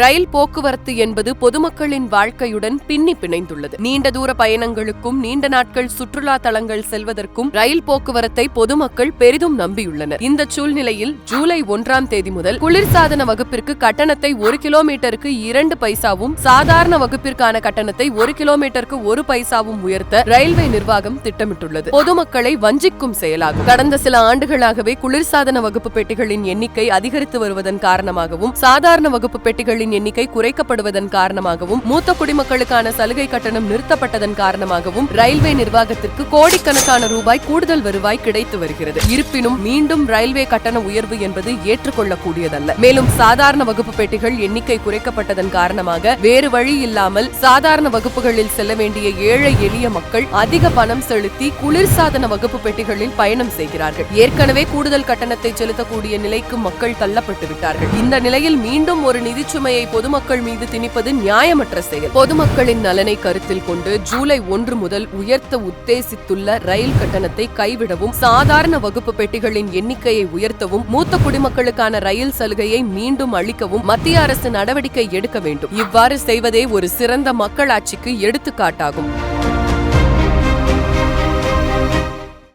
ரயில் போக்குவரத்து என்பது பொதுமக்களின் வாழ்க்கையுடன் பின்னி பிணைந்துள்ளது. நீண்ட தூர பயணங்களுக்கும் நீண்ட நாட்கள் சுற்றுலா தலங்கள் செல்வதற்கும் ரயில் போக்குவரத்தை பொதுமக்கள் பெரிதும் நம்பியுள்ளனர். இந்த சூழ்நிலையில் ஜூலை ஒன்றாம் தேதி முதல் குளிர்சாதன வகுப்பிற்கு கட்டணத்தை ஒரு கிலோமீட்டருக்கு இரண்டு பைசாவும் சாதாரண வகுப்பிற்கான கட்டணத்தை ஒரு கிலோமீட்டருக்கு ஒரு பைசாவும் உயர்த்த ரயில்வே நிர்வாகம் திட்டமிட்டுள்ளது. பொதுமக்களை வஞ்சிக்கும் செயலாகும். கடந்த சில ஆண்டுகளாகவே குளிர்சாதன வகுப்பு பெட்டிகளின் எண்ணிக்கை அதிகரித்து வருவதன் காரணமாகவும் சாதாரண வகுப்பு பெட்டிகளின் எண்ணிக்கை குறைக்கப்படுவதன் காரணமாகவும் மூத்த குடிமக்களுக்கான சலுகை கட்டணம் நிறுத்தப்பட்டதன் காரணமாகவும் ரயில்வே நிர்வாகத்திற்கு கோடிக்கணக்கான ரூபாய் கூடுதல் வருவாய் கிடைத்து வருகிறது. இருப்பினும் மீண்டும் ரயில்வே கட்டண உயர்வு என்பது ஏற்றுக்கொள்ளக்கூடியதல்ல. மேலும் சாதாரண வகுப்பு பெட்டிகள் எண்ணிக்கை குறைக்கப்பட்டதன் காரணமாக வேறு வழி இல்லாமல் சாதாரண வகுப்புகளில் செல்ல வேண்டிய ஏழை எளிய மக்கள் அதிக பணம் செலுத்தி குளிர்சாதன வகுப்பு பெட்டிகளில் பயணம் செய்கிறார்கள். ஏற்கனவே கூடுதல் கட்டணத்தை செலுத்தக்கூடிய நிலைக்கு மக்கள் தள்ளப்பட்டு விட்டார்கள் இந்த நிலையில் மீண்டும் ஒரு சுமையை பொதுமக்கள் மீது திணிப்பது நியாயமற்ற செயல். பொதுமக்களின் நலனை கருத்தில் கொண்டு ஜூலை ஒன்று முதல் உயர்த்த உத்தேசித்துள்ள ரயில் கட்டணத்தை கைவிடவும் சாதாரண வகுப்பு பெட்டிகளின் எண்ணிக்கையை உயர்த்தவும் மூத்த குடிமக்களுக்கான ரயில் சலுகையை மீண்டும் அளிக்கவும் மத்திய அரசு நடவடிக்கை எடுக்க வேண்டும். இவ்வாறு செய்வதே ஒரு சிறந்த மக்களாட்சிக்கு எடுத்துக்காட்டாகும்.